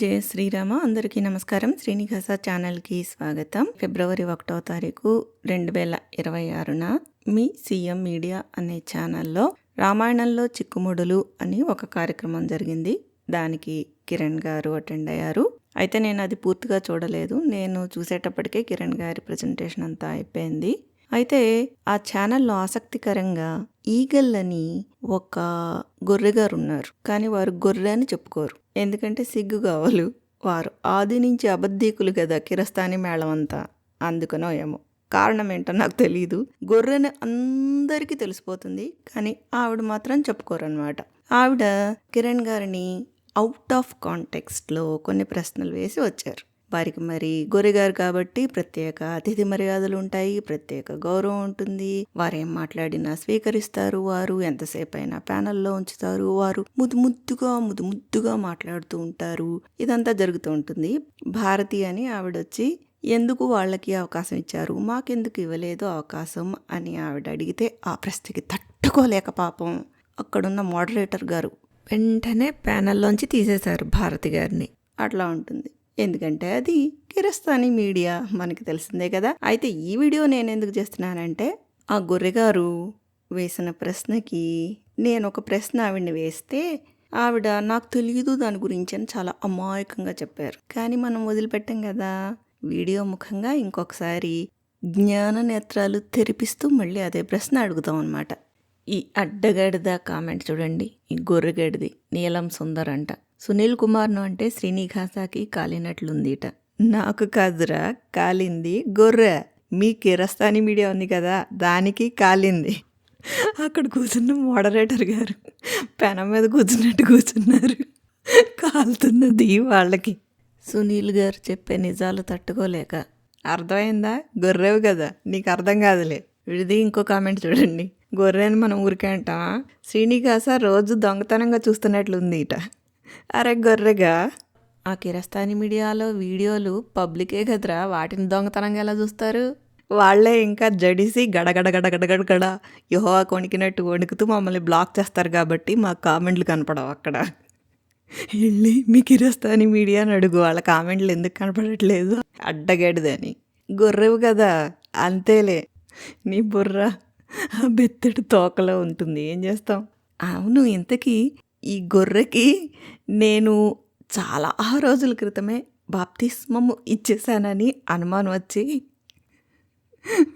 జయ శ్రీరామ. అందరికీ నమస్కారం. శ్రీనివాస ఛానల్కి స్వాగతం. ఫిబ్రవరి ఒకటో తారీఖు రెండు వేల ఇరవై ఆరున మీ సీఎం మీడియా అనే ఛానల్లో రామాయణంలో చిక్కుముడులు అని ఒక కార్యక్రమం జరిగింది. దానికి కిరణ్ గారు అటెండ్ అయ్యారు. అయితే నేను అది పూర్తిగా చూడలేదు. నేను చూసేటప్పటికే కిరణ్ గారి ప్రజెంటేషన్ అంతా అయిపోయింది. అయితే ఆ ఛానల్లో ఆసక్తికరంగా ఈగల్ అని ఒక గొర్రెగారు ఉన్నారు కానీ వారు గొర్రె అని చెప్పుకోరు. ఎందుకంటే సిగ్గు కావాలి వారు. ఆది నుంచి అబద్ధీకులు కదా కిరస్తాని మేళం అంతా అందుకనో ఏమో. కారణం ఏంటో నాకు తెలియదు గొర్రెని అందరికీ తెలిసిపోతుంది. కానీ ఆవిడ మాత్రం చెప్పుకోరనమాట ఆవిడ కిరణ్ గారిని అవుట్ ఆఫ్ కాంటెక్స్ట్లో కొన్ని ప్రశ్నలు వేసి వచ్చారు. వారికి మరి గొర్రెగారు కాబట్టి ప్రత్యేక అతిథి మర్యాదలు ఉంటాయి ప్రత్యేక గౌరవం ఉంటుంది. వారేం మాట్లాడినా స్వీకరిస్తారు వారు ఎంతసేపు అయినా ప్యానల్లో ఉంచుతారు వారు. ముద్దు ముద్దుగా ముద్దు ముద్దుగా మాట్లాడుతూ ఉంటారు. ఇదంతా జరుగుతూ ఉంటుంది. భారతి అని ఆవిడొచ్చి ఎందుకు వాళ్ళకి అవకాశం ఇచ్చారు? మాకెందుకు ఇవ్వలేదు అవకాశం? అని ఆవిడ అడిగితే ఆ ప్రశ్నకి తట్టుకోలేక పాపం. అక్కడున్న మోడరేటర్ గారు వెంటనే ప్యానల్లోంచి తీసేశారు భారతి గారిని. అట్లా ఉంటుంది. ఎందుకంటే అది కిరస్తాని మీడియా మనకి తెలిసిందే కదా. అయితే ఈ వీడియో నేను ఎందుకు చేస్తున్నానంటే ఆ గొర్రెగారు వేసిన ప్రశ్నకి నేను ఒక ప్రశ్న ఆవిడని వేస్తే ఆవిడ నాకు తెలియదు దాని గురించి అని చాలా అమాయకంగా చెప్పారు. కానీ మనం వదిలిపెట్టాం కదా వీడియో ముఖంగా ఇంకొకసారి జ్ఞాన నేత్రాలు తెరిపిస్తూ మళ్ళీ అదే ప్రశ్న అడుగుతాం అనమాట ఈ అడ్డగడిద కామెంట్ చూడండి ఈ గొర్రెగడిది నీలం సుందర్ అంట సునీల్ కుమార్ను అంటే శ్రీనిఘాసాకి కాలినట్లుందిట. నాకు కాదురా కాలింది గొర్రె. మీ కిరస్తాని మీడియా ఉంది కదా దానికి కాలింది. అక్కడ కూర్చున్న మోడరేటర్ గారు పెనం మీద కూర్చున్నట్టు కూర్చున్నారు. కాలుతున్నది వాళ్ళకి. సునీల్ గారు చెప్పే నిజాలు తట్టుకోలేక అర్థమైందా? గొర్రెవు కదా నీకు అర్థం కాదులే. విడిది ఇంకో కామెంట్ చూడండి. గొర్రెని మనం ఊరికే అంటామా? శ్రీనివాస రోజు దొంగతనంగా చూస్తున్నట్లుంది ఇట అరే గొర్రెగా. ఆ కిరస్తాని మీడియాలో వీడియోలు పబ్లికే కదరా వాటిని దొంగతనంగా ఎలా చూస్తారు? వాళ్ళే ఇంకా జడిసి గడగడ గడగడగడగడ యోహా కొణికినట్టు వణుకుతూ మమ్మల్ని బ్లాక్ చేస్తారు కాబట్టి మా కామెంట్లు కనపడవు అక్కడ. వెళ్ళి మీ కిరస్తాని మీడియా అని అడుగు వాళ్ళ కామెంట్లు ఎందుకు కనపడట్లేదు? అడ్డగడిదని. గొర్రెవు కదా అంతేలే. నీ బుర్ర ఆ బెత్తడి తోకలో ఉంటుంది ఏం చేస్తాం? అవును ఇంతకీ ఈ గొర్రెకి నేను చాలా రోజుల క్రితమే బాప్తిస్మము ఇచ్చేసానని అనుమానం వచ్చి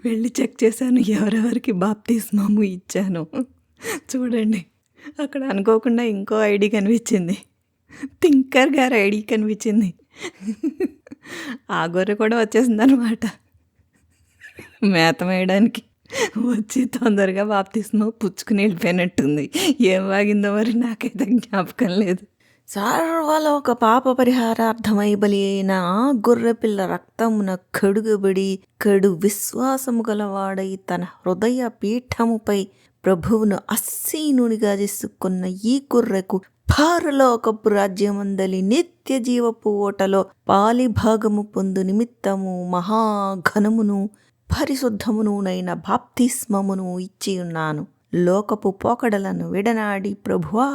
వెళ్ళి చెక్ చేశాను ఎవరెవరికి బాప్తిస్మము ఇచ్చాను. చూడండి అక్కడ అనుకోకుండా ఇంకో ఐడి కనిపించింది. థింకర్ గారి ఐడి కనిపించింది. ఆ గొర్రె కూడా వచ్చేసింది అనమాట మేత వేయడానికి వచ్చి తొందరగా బాప్తిస్మో పుచ్చుకుని వెళ్ళిపోయినట్టుంది. ఏం వాగిందో మరి నాకైతే జ్ఞాపకం లేదు. సర్వలోక పాప పరిహారార్థమై బలి అయిన ఆ గొర్రెపిల్ల రక్తమున కడుగుబడి కడు విశ్వాసము గలవాడై తన హృదయ పీఠముపై ప్రభువును అస్సీనునిగా చేసుకున్న ఈ గొర్రెకు పారలోకపు రాజ్యమందలి నిత్య జీవపు ఓటలో పాలిభాగము పొందు నిమిత్తము మహాఘనమును పరిశుద్ధమునునైన బాప్తిస్మమును ఇచ్చి ఉన్నాను. లోకపు పోకడలను విడనాడి ప్రభువా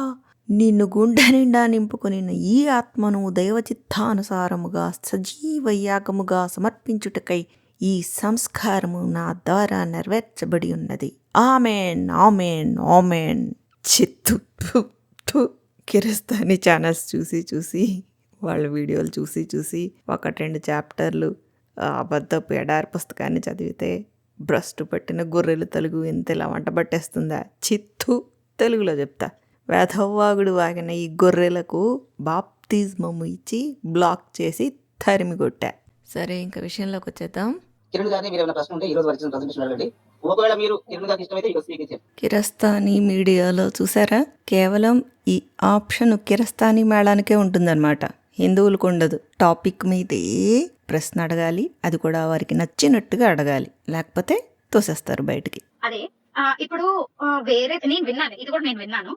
నిన్ను గుండె నిండా నింపుకొని ఈ ఆత్మను దైవచిత్తానుసారముగా సజీవ యాగముగా సమర్పించుటకై ఈ సంస్కారము నా ద్వారా నెరవేర్చబడి ఉన్నది. Amen amen amen. చిత్తు కిరస్తాని ఛానల్స్ చూసి చూసి వాళ్ళ వీడియోలు చూసి చూసి ఒకటి రెండు చాప్టర్లు అబద్ధపు ఎడారి పుస్తకాన్ని చదివితే భ్రష్టు పట్టిన గొర్రెలు తెలుగు ఇంతలా వంట పట్టేస్తుందా? చిత్తు తెలుగులో చెప్తా. వేధవ్వాగుడు వాగిన ఈ గొర్రెలకు బాప్తిజమము ఇచ్చి బ్లాక్ చేసి తరిమి కొట్టా. సరే ఇంకా విషయంలోకి వచ్చేద్దాం. కిరణ్ గారిని మీరు ఏమైనా ప్రశ్న ఉంటే ఈ రోజు వచ్చిన ప్రజెంటేషన్ అడగండి ఒకవేళ మీరు కిరణ్ గారికి ఇష్టమైతే ఈ రోజు స్పీక్ ఇచ్చారు కిరస్తానీ మీడియాలో చూసారా? కేవలం ఈ ఆప్షన్ కిరస్తానీ మేళానికే ఉంటుందన్నమాట. హిందువులకు ఉండదు. టాపిక్ మీదే ప్రశ్న అడగాలి అది కూడా వారికి నచ్చినట్టుగా అడగాలి. లేకపోతే తోసేస్తారు బయటికి. అదే ఇప్పుడు వేరే నేను విన్నాను ఇది కూడా నేను విన్నాను.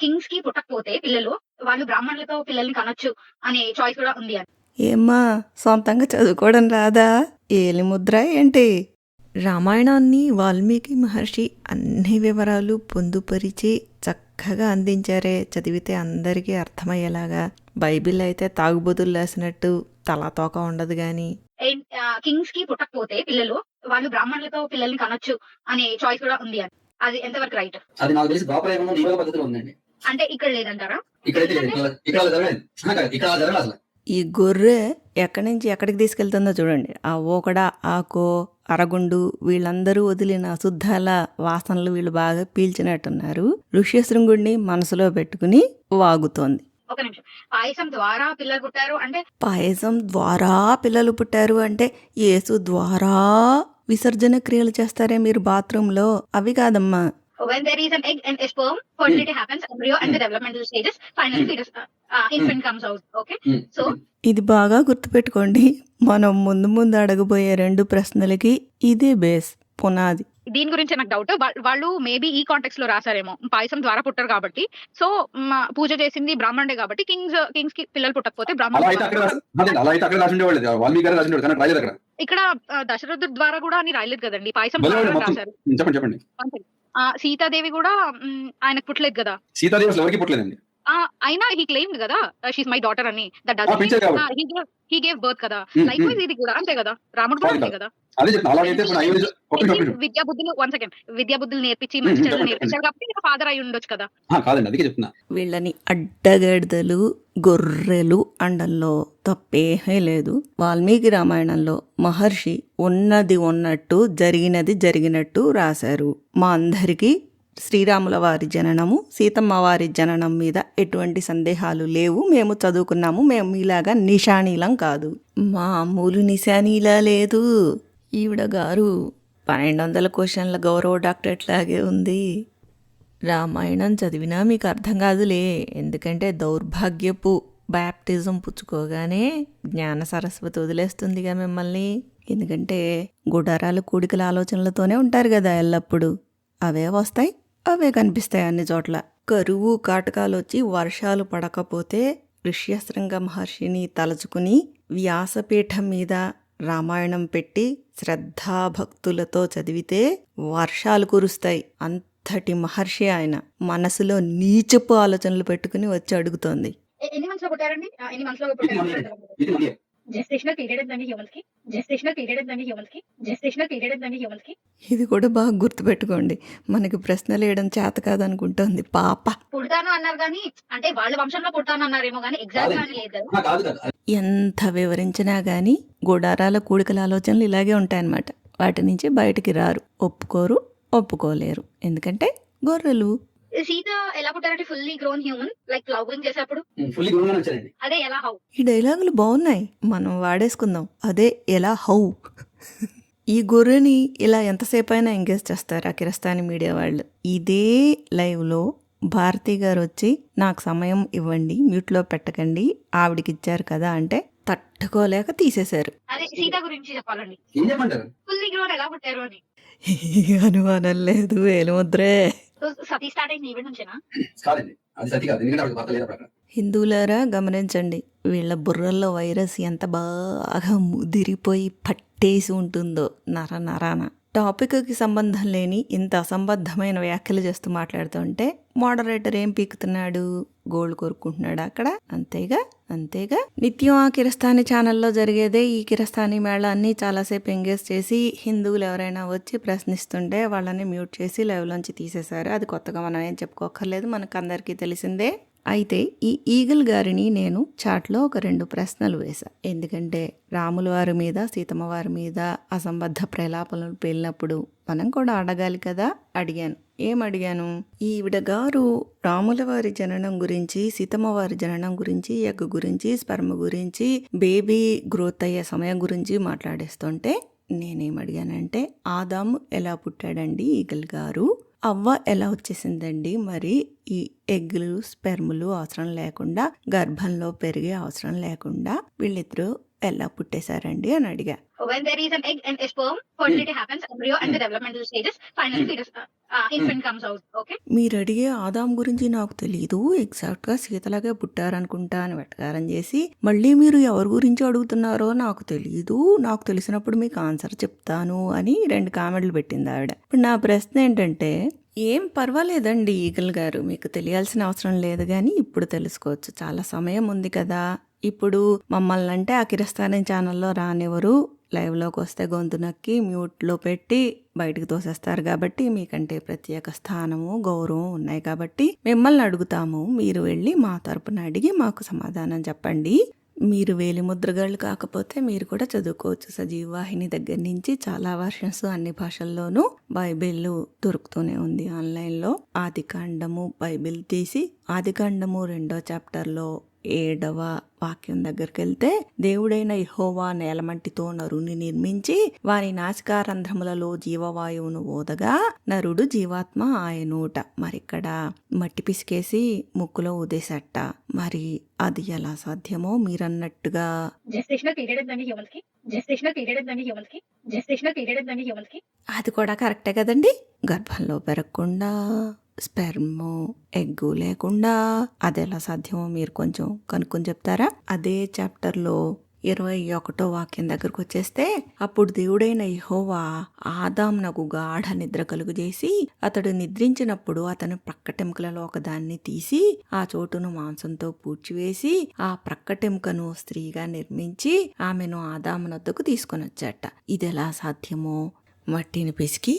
కింగ్స్కి పుట్టకపోతే పిల్లలు వాళ్ళు బ్రాహ్మణులతో పిల్లల్ని కనొచ్చు అనే చాయిస్ కూడా ఉంది అని. ఏమ్మా సొంతంగా చదువుకోవడం రాదా? ఏలి ముద్ర ఏంటి? రామాయణాన్ని వాల్మీకి మహర్షి అన్ని వివరాలు పొందుపరిచి చక్క చక్కగా అందించారే. చదివితే అందరికీ అర్థమయ్యేలాగా బైబిల్ అయితే తాగుబోతులు లేసినట్టు తలా తోక ఉండదు గాని. కింగ్స్కి పుట్టకపోతే పిల్లలు వాళ్ళు బ్రాహ్మణులతో పిల్లల్ని కనొచ్చు అనే చాయిస్ కూడా ఉంది అని అది ఎంతవరకు రైట్ అది నాకు తెలిసి ద్వాపరయుగంలో నియోగ పద్ధతిలో ఉందండి. అంటే ఇక్కడ లేదంటారా? ఇక్కడైతే లేదు. ఇక్కడ ఇక్కడ అలా జరగలేదు. ఆ, కాదు, ఇక్కడ అలా జరగలేదు అసలు. ఈ గొర్రె ఎక్కడి నుంచి ఎక్కడికి తీసుకెళ్తుందో చూడండి. ఆ ఓకడ ఆకో అరగుండు వీళ్ళందరూ వదిలిన అశుద్ధాల వాసనలు వీళ్ళు బాగా పీల్చినట్టున్నారు. ఋష్యశృంగుడిని మనసులో పెట్టుకుని వాగుతోంది. ఒక నిమిషం. పాయసం ద్వారా పిల్లలు పుట్టారు అంటే? పాయసం ద్వారా పిల్లలు పుట్టారు అంటే యేసు ద్వారా విసర్జన క్రియలు చేస్తారే మీరు బాత్రూంలో? అవి కాదమ్మా. When there is an egg and a sperm fertility happens embryo and the developmental stages finally fetus uh, infant comes out okay? Um. So ఇది బాగా గుర్తుపెట్టుకోండి. మనం ముందు ముందు అడగబోయే రెండు ప్రశ్నలకి ఇదే బేస్ పునాది. దీని గురించి నాకు డౌట్ వాళ్ళు మేబీ ఈ కాంటెక్స్లో రాసారేమో పాయసం ద్వారా పుట్టారు కాబట్టి. సో పూజ చేసింది బ్రాహ్మణే కాబట్టి కింగ్స్ కింగ్స్కి పిల్లలు పుట్టకపోతే బ్రాహ్మణ ఇక్కడ దశరథుడి ద్వారా కూడా అని రాయలేదు కదండి. పాయసం. రాశారు. చెప్పండి సీతాదేవి కూడా ఆయనకు పుట్టలేదు కదా. సీతాదేవి ఎవరికి పుట్టలేదండి. అయినా హీ క్లెయిమ్ కదా షీస్ మై డాటర్ అని దట్ కాబట్టి. హీ గేవ్ బర్త్ కదా లైక్ ఉమ్. ఇది కూడా అంతే కదా రాముడు కూడా కాదు అంతే కాదు. విద్యా బుద్ధులు వన్ సెకండ్ విద్యా బుద్ధులు నేర్పించి ఉమ్, మంచి చెడులు చెప్పండి. నేర్పించారు కాబట్టి ఫాదర్ అయి ఉండొచ్చు కదా ఆ, కాదండి అందుకే చెప్తున్నా వీళ్ళని అడ్డగడదలు గొర్రెలు అండంలో తప్పేమీ లేదు వాల్మీకి రామాయణంలో మహర్షి ఉన్నది ఉన్నట్టు జరిగినది జరిగినట్టు రాశారు మా అందరికీ శ్రీరాముల వారి జననము సీతమ్మ వారి జననం మీద ఎటువంటి సందేహాలు లేవు. మేము చదువుకున్నాము మేము మీలాగా నిశానీలం కాదు. మామూలు నిశానీలా లేదు. ఈవిడ గారు పన్నెండు వందల క్వశ్చన్ల గౌరవ డాక్టరేట్ లాగే ఉంది. రామాయణం చదివినా మీకు అర్థం కాదులే. ఎందుకంటే దౌర్భాగ్యపు బ్యాప్టిజం పుచ్చుకోగానే జ్ఞాన సరస్వతి వదిలేస్తుందిగా మిమ్మల్ని. ఎందుకంటే గుడారాలు కూడికల ఆలోచనలతోనే ఉంటారు కదా ఎల్లప్పుడూ. అవే వస్తాయి. అవే కనిపిస్తాయి అన్ని చోట్ల. కరువు కాటకాలు వచ్చి వర్షాలు పడకపోతే ఋష్యశృంగ మహర్షిని తలుచుకుని వ్యాసపీఠం మీద రామాయణం పెట్టి శ్రద్ధాభక్తులతో చదివితే వర్షాలు కురుస్తాయి. అంతటి మహర్షి ఆయన. మనసులో నీచపు ఆలోచనలు పెట్టుకుని వచ్చి అడుగుతోంది. ఎన్ని పుట్టారండి? ఎన్ని లో ఇది మన ఇయర్. ఇది మన ఇయర్. జెస్టేషనల్ పీరియడ్ ఎంతండి హ్యూమన్స్కి జెస్టేషనల్ పీరియడ్ ఎంతండి హ్యూమన్స్కి జెస్టేషనల్ పీరియడ్ ఎంతండి హ్యూమన్స్కి ఇది కూడా బాగా గుర్తుపెట్టుకోండి. మనకి ప్రశ్నలు వేయడం చేత కాదనుకుంటోంది. పాప. పుడతాను అన్నారు కానీ అంటే వాళ్ళ వంశంలో పుడతాను అన్నారేమో కానీ ఎగ్జాక్ట్ అని లేదు ఎంత వివరించినా గాని గుడారాల కూడికల ఆలోచనలు ఇలాగే ఉంటాయన్నమాట. వాటి నుంచి బయటికి రారు. ఒప్పుకోరు ఒప్పుకోలేరు. ఎందుకంటే గొర్రెలు. సీత ఎలా పుట్టారంటే fully grown human like loving చేసేప్పుడు? ఫుల్లీ గురువుగానే వచ్చారండి అదే ఎలా హౌ ఈ డైలాగులు బాగున్నాయి. మనం వాడేసుకుందాం. అదే ఎలా హౌ ఈ గొర్రెని ఇలా ఎంతసేపు అయినా ఎంగేజ్ చేస్తారు ఆ కిరస్తాని మీడియా వాళ్ళు. ఇదే లైవ్లో భారతి గారు వచ్చి నాకు సమయం ఇవ్వండి మ్యూట్లో పెట్టకండి ఆవిడకి ఇచ్చారు కదా అంటే తట్టుకోలేక తీసేశారు. అదే సీత గురించి చెప్పాలండి. ఏం చెప్పంటారు ఫుల్లీ గ్రోన్ ఎలా పుట్టారు అని. అనుమానం లేదు ఏలుముద్రే. సతీ స్టార్ట్ అయింది ఈవెంట్ నుంచేనా? కాదండి అది సతి కాదు. ఎందుకంటే ఆవిడకి భర్త లేదు అక్కడ. హిందువులారా గమనించండి. వీళ్ళ బుర్రల్లో వైరస్ ఎంత బాగా ముదిరిపోయి పట్టేసి ఉంటుందో. నర నరాన. టాపిక్కి సంబంధం లేని ఇంత అసంబద్ధమైన వ్యాఖ్యలు చేస్తూ మాట్లాడుతుంటే మోడరేటర్ ఏం పీకుతున్నాడు? గోల్డ్ కోరుకుంటున్నాడు అక్కడ? అంతేగా? అంతేగా? నిత్యం ఆ కిరస్థాని ఛానల్లో జరిగేదే ఈ కిరస్థాని మేళాన్ని చాలాసేపు ఎంగేజ్ చేసి హిందువులు ఎవరైనా వచ్చి ప్రశ్నిస్తుంటే వాళ్ళని మ్యూట్ చేసి లైవ్లోంచి తీసేశారు. అది కొత్తగా మనం ఏం చెప్పుకోక్కర్లేదు. మనకు అందరికీ తెలిసిందే. అయితే ఈ ఈగల్ గారిని నేను చాట్లో ఒక రెండు ప్రశ్నలు వేశా. ఎందుకంటే రాముల వారి మీద సీతమ్మ వారి మీద అసంబద్ధ ప్రలాపనలు పేలినప్పుడు మనం కూడా అడగాలి కదా? అడిగాను. ఏం అడిగాను? ఈవిడ గారు రాముల వారి జననం గురించి సీతమ్మ వారి జననం గురించి ఎగ్ గురించి స్పర్మ గురించి బేబీ గ్రోత్ అయ్యే సమయం గురించి మాట్లాడేస్తుంటే నేనేం అడిగానంటే ఆదాము ఎలా పుట్టాడండి ఈగల్ గారు? అవ్వ ఎలా వచ్చేసిందండి? మరి ఈ ఎగ్గులు స్పెర్ములు అవసరం లేకుండా గర్భంలో పెరిగే అవసరం లేకుండా వీళ్ళిద్దరూ ఎలా పుట్టేశారండి అని అడిగా. When there is an egg and a sperm fertility happens embryo and the developmental stages finally fetus uh, uh, infant comes out okay? మీరు అడిగే ఆదాం గురించి నాకు తెలియదు ఎగ్జాక్ట్గా సీతలాగే పుట్టారనుకుంటా అని వెటకారం చేసి మళ్ళీ మీరు ఎవరి గురించి అడుగుతున్నారో నాకు తెలియదు నాకు తెలిసినప్పుడు మీకు ఆన్సర్ చెప్తాను అని రెండు కామెంట్లు పెట్టింది ఆవిడ. ఇప్పుడు నా ప్రశ్న ఏంటంటే ఏం పర్వాలేదండి ఈగల్ గారు. మీకు తెలియాల్సిన అవసరం లేదు కానీ ఇప్పుడు తెలుసుకోవచ్చు. చాలా సమయం ఉంది కదా. ఇప్పుడు మమ్మల్ని అంటే ఆ ఛానల్లో రానివ్వరు. లైవ్లోకి వస్తే గొంతు నక్కి మ్యూట్లో పెట్టి బయటకు తోసేస్తారు కాబట్టి మీకంటే ప్రత్యేక స్థానము గౌరవం ఉన్నాయి కాబట్టి మిమ్మల్ని అడుగుతాము. మీరు వెళ్ళి మా తరపున అడిగి మాకు సమాధానం చెప్పండి. మీరు వేలిముద్రగాళ్ళు కాకపోతే మీరు కూడా చదువుకోవచ్చు. సజీవ వాహిని దగ్గర నుంచి చాలా వర్షన్స్ అన్ని భాషల్లోనూ బైబిల్ దొరుకుతూనే ఉంది ఆన్లైన్లో. ఆదికాండము బైబిల్ తీసి ఆదికాండము రెండో చాప్టర్లో ఏడవ వాక్యం దగ్గరికి వెళ్తే దేవుడైన యెహోవా నేలమట్టితో నరుని నిర్మించి వారి నాసికారంధ్రములలో జీవవాయువును ఓదగా నరుడు జీవాత్మ ఆయనూట. మరిక్కడ మట్టి పిసికేసి ముక్కులో ఊదేసట. మరి అది ఎలా సాధ్యమో మీరన్నట్టుగా. అది కూడా కరెక్టే కదండి. గర్భంలో పెరగకుండా. స్పెర్మ్ ఎగ్గు లేకుండా అది ఎలా సాధ్యమో మీరు కొంచెం కనుక్కొని చెప్తారా? అదే చాప్టర్లో ఇరవై ఒకటో వాక్యం దగ్గరకు వచ్చేస్తే అప్పుడు దేవుడైన యహోవా ఆదాంనకు గాఢ నిద్ర కలుగజేసి అతడు నిద్రించినప్పుడు అతను ప్రక్కటెముకలలో ఒకదాన్ని తీసి ఆ చోటును మాంసంతో పూడ్చివేసి ఆ ప్రక్కటెముకను స్త్రీగా నిర్మించి ఆమెను ఆదామునొద్దకు తీసుకొని వచ్చాట ఇది ఎలా సాధ్యమో మట్టిని పిసికి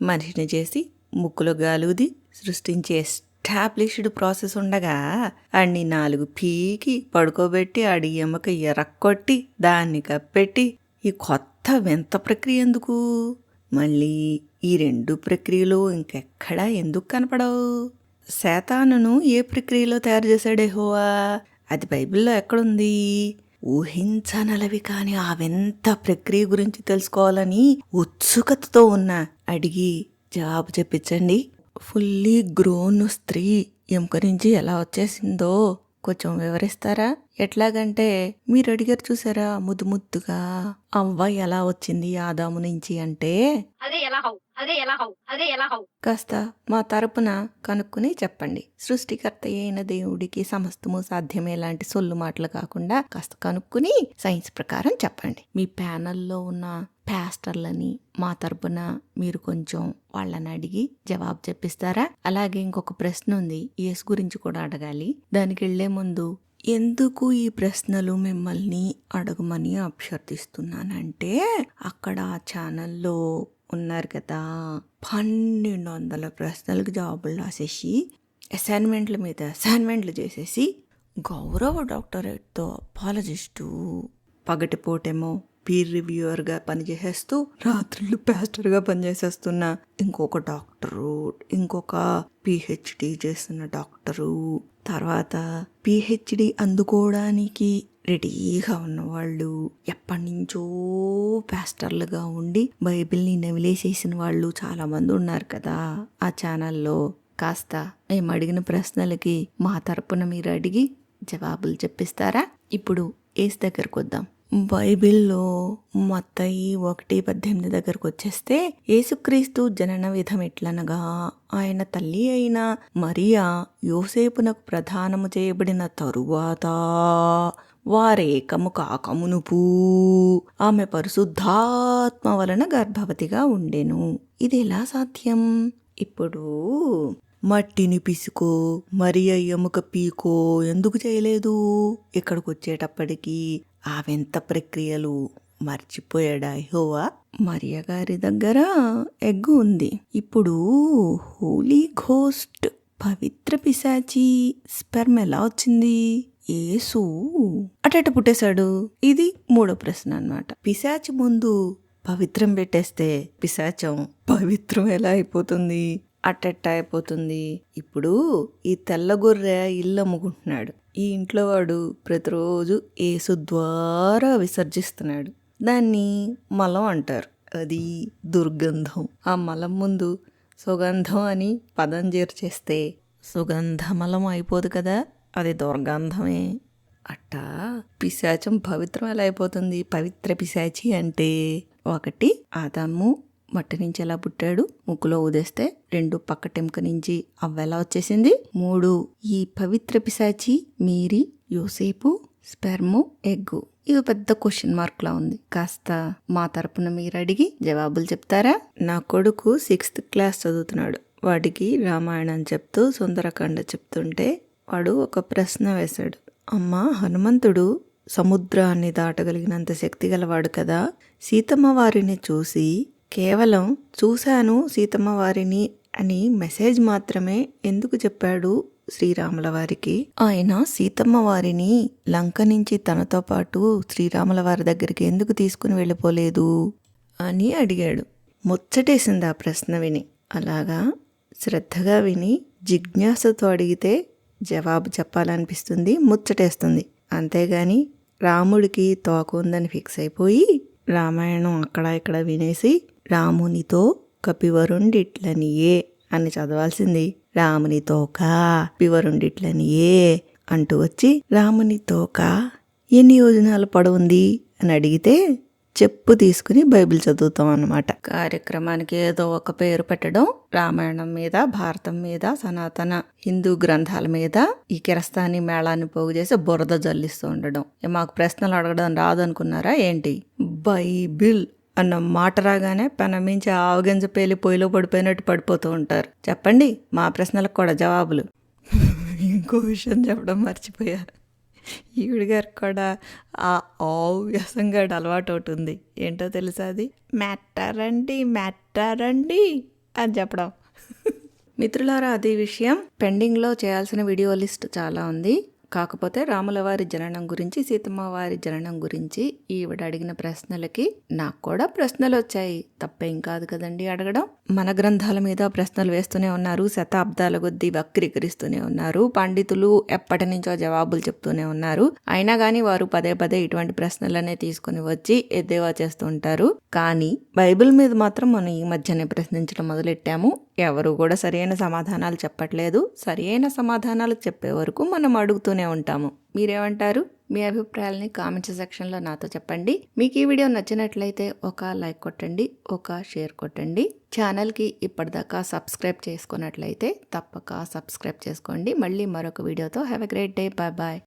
మనిషిని చేసి ముక్కులో గాలుది సృష్టించే ఎస్టాబ్లిష్డ్ ప్రాసెస్ ఉండగా అన్ని నాలుగు పీకి పడుకోబెట్టి ఆడి ఎముక ఎరక్కొట్టి దాన్ని కప్పెట్టి ఈ కొత్త వింత ప్రక్రియ ఎందుకు? మళ్ళీ ఈ రెండు ప్రక్రియలు ఇంకెక్కడా ఎందుకు కనపడవు? శాతానును ఏ ప్రక్రియలో తయారు చేశాడే హోవా అది బైబిల్లో ఎక్కడుంది? ఊహించనలవి కాని ఆ వింత ప్రక్రియ గురించి తెలుసుకోవాలని ఉత్సుకతతో ఉన్న అడిగి జవాబు చెప్పించండి. ఫుల్లీ గ్రోన్ స్త్రీ ఎముక నుంచి ఎలా వచ్చేసిందో కొంచెం వివరిస్తారా? ఎట్లాగంటే మీరు అడిగారు చూసారా ముద్దు ముద్దుగా అవ్వ ఎలా వచ్చింది ఆదాము నుంచి అంటే? అదే ఎలా అదే ఎలా హౌ అదే ఎలా హౌ. కాస్త మా తరపున కనుక్కుని చెప్పండి. సృష్టికర్త అయిన దేవుడికి సమస్తము సాధ్యమే లాంటి సొల్లు మాటలు కాకుండా కాస్త కనుక్కుని సైన్స్ ప్రకారం చెప్పండి. మీ ప్యానల్లో ఉన్న పాస్టర్లని మా తరపున మీరు కొంచెం వాళ్ళని అడిగి జవాబు చెప్పిస్తారా? అలాగే ఇంకొక ప్రశ్న ఉంది యేసు గురించి కూడా అడగాలి. దానికి వెళ్ళే ముందు ఎందుకు ఈ ప్రశ్నలు మిమ్మల్ని అడగమని అభ్యర్థిస్తున్నానంటే అక్కడ ఆ ఛానల్లో ఉన్నారు కదా. పన్నెండు వందల ప్రశ్నలకు జవాబులు రాసేసి అసైన్మెంట్ల మీద అసైన్మెంట్లు చేసేసి గౌరవ డాక్టరేట్తో అపాలజిస్టు. పగటిపూటేమో పీర్ రివ్యూవర్గా పనిచేసేస్తూ రాత్రులు ప్యాస్టర్గా పనిచేసేస్తున్న ఇంకొక డాక్టరు ఇంకొక పిహెచ్డి చేస్తున్న డాక్టరు. తర్వాత పిహెచ్డి అందుకోవడానికి రెడీగా ఉన్నవాళ్ళు ఎప్పటి నుంచో ప్యాస్టర్లుగా ఉండి బైబిల్ని నవిలేసేసిన వాళ్ళు చాలా మంది ఉన్నారు కదా ఆ ఛానల్లో. కాస్త మేము అడిగిన ప్రశ్నలకి మా తరపున మీరు అడిగి జవాబులు చెప్పిస్తారా? ఇప్పుడు ఏస్ దగ్గరకు వద్దాం. బైబిల్లో మత్తయి ఒకటి పద్దెనిమిది దగ్గరకు వచ్చేస్తే యేసుక్రీస్తు జనన విధం ఎట్లనగా ఆయన తల్లి అయిన మరియా యోసేపునకు ప్రధానము చేయబడిన తరువాత వారేకము కాకమునుపు. ఆమె పరిశుద్ధాత్మ వలన గర్భవతిగా ఉండెను. ఇది ఎలా సాధ్యం? ఇప్పుడు మట్టిని పిసుకో మరి అయ్యముక పీకో ఎందుకు చేయలేదు? ఇక్కడికి వచ్చేటప్పటికి ఆ వింత ప్రక్రియలు మర్చిపోయాడా హోవా మరియ గారి దగ్గర ఎగ్గు ఉంది. ఇప్పుడు హోలీ ఘోస్ట్ పవిత్ర పిశాచి స్పెర్మ్ ఎలా వచ్చింది? ఏసు అటట పుట్టేశాడు. ఇది మూడో ప్రశ్న అన్నమాట. పిశాచి ముందు పవిత్రం పెట్టేస్తే పిశాచం పవిత్రం ఎలా అయిపోతుంది? అట్టట్ట అయిపోతుంది. ఇప్పుడు ఈ తెల్ల గొర్రె ఇల్లు అమ్ముకుంటున్నాడు. ఈ ఇంట్లో వాడు ప్రతిరోజు ఏసు ద్వారా విసర్జిస్తున్నాడు. దాన్ని మలం అంటారు. అది దుర్గంధం. ఆ మలం ముందు సుగంధం అని పదం చేర్చేస్తే సుగంధమలం అయిపోదు కదా. అది దుర్గంధమే. అట్టా పిశాచం పవిత్రం ఎలా అయిపోతుంది? పవిత్ర పిశాచి అంటే ఒకటి ఆదాము మట్టి నుంచి ఎలా పుట్టాడు? ముక్కులో ఊదేస్తే రెండు పక్క టెంక నుంచి అవ్వెలా వచ్చేసింది? మూడు ఈ పవిత్ర పిశాచి మీరి యోసేపు స్పెర్ము ఎగ్గు. ఇది పెద్ద క్వశ్చన్ మార్క్ లా ఉంది. కాస్త మా తరపున మీరు అడిగి జవాబులు చెప్తారా? నా కొడుకు సిక్స్త్ క్లాస్ చదువుతున్నాడు. వాడికి రామాయణం చెప్తూ సుందరకాండ చెప్తుంటే వాడు ఒక ప్రశ్న వేశాడు. అమ్మ హనుమంతుడు సముద్రాన్ని దాటగలిగినంత శక్తి గలవాడు కదా. సీతమ్మ వారిని చూసి కేవలం చూశాను సీతమ్మ వారిని అని మెసేజ్ మాత్రమే ఎందుకు చెప్పాడు శ్రీరాముల వారికి ఆయన సీతమ్మ వారిని లంక నుంచి తనతో పాటు శ్రీరాముల వారి దగ్గరికి ఎందుకు తీసుకుని వెళ్ళిపోలేదు అని అడిగాడు. ముచ్చటేసింది ఆ ప్రశ్న విని. అలాగా? శ్రద్ధగా విని జిజ్ఞాసతో అడిగితే జవాబు చెప్పాలనిపిస్తుంది ముచ్చటేస్తుంది. అంతేగాని రాముడికి తోక ఉందని ఫిక్స్ అయిపోయి రామాయణం అక్కడ ఇక్కడ వినేసి రామునితో కపివరుండిట్లనియే అని చదవాల్సింది. రాముని తోక పివరుండిట్లనియే అంటూ వచ్చి రాముని తోక ఎన్ని యోజనాలు పొడవుంది అని అడిగితే చెప్పు తీసుకుని బైబిల్ చదువుతాం అన్నమాట. కార్యక్రమానికి ఏదో ఒక పేరు పెట్టడం రామాయణం మీద భారతం మీద సనాతన హిందూ గ్రంథాల మీద ఈ కిరస్తాని మేళాన్ని పోగు చేసి బురద జల్లిస్తూ ఉండడం. మాకు ప్రశ్నలు అడగడం రాదనుకున్నారా ఏంటి? బైబిల్ అన్న మాట రాగానే పెనమించి ఆవగింజ పేలి పొయ్యిలో పడిపోయినట్టు పడిపోతూ ఉంటారు. చెప్పండి మా ప్రశ్నలకు కూడా జవాబులు. ఇంకో విషయం చెప్పడం మర్చిపోయా ఈవిడ గారికి కూడా ఆ ఆవు వ్యసంగాడు అలవాటు అవుతుంది ఏంటో తెలుసా అది? మ్యాటారండి మ్యాటారండి అని చెప్పడం. మిత్రులారా అది విషయం పెండింగ్లో చేయాల్సిన వీడియో లిస్ట్ చాలా ఉంది. కాకపోతే రాములవారి జననం గురించి సీతమ్మ వారి జననం గురించి ఈవిడ అడిగిన ప్రశ్నలకి నాకు కూడా ప్రశ్నలు వచ్చాయి తప్పేం కాదు కదండి అడగడం. మన గ్రంథాల మీద ప్రశ్నలు వేస్తూనే ఉన్నారు. శతాబ్దాల కొద్దీ వక్రీకరిస్తూనే ఉన్నారు. పండితులు ఎప్పటి నుంచో జవాబులు చెప్తూనే ఉన్నారు. అయినా కానీ వారు పదే పదే ఇటువంటి ప్రశ్నలనే తీసుకుని వచ్చి ఎద్దేవా చేస్తూ ఉంటారు. కానీ బైబిల్ మీద మాత్రం మనం ఈ మధ్యనే ప్రశ్నించడం మొదలెట్టాము. ఎవరు కూడా సరైన సమాధానాలు చెప్పట్లేదు. సరైన సమాధానాలు చెప్పే వరకు మనం అడుగుతూనే ఉంటాము. మీరేమంటారు? మీ అభిప్రాయాలని కామెంట్స్ సెక్షన్లో నాతో చెప్పండి. మీకు ఈ వీడియో నచ్చినట్లయితే ఒక లైక్ కొట్టండి ఒక షేర్ కొట్టండి. ఛానల్కి ఇప్పటిదాకా సబ్స్క్రైబ్ చేసుకున్నట్లయితే తప్పక సబ్స్క్రైబ్ చేసుకోండి. మళ్ళీ మరొక వీడియోతో have a great day bye bye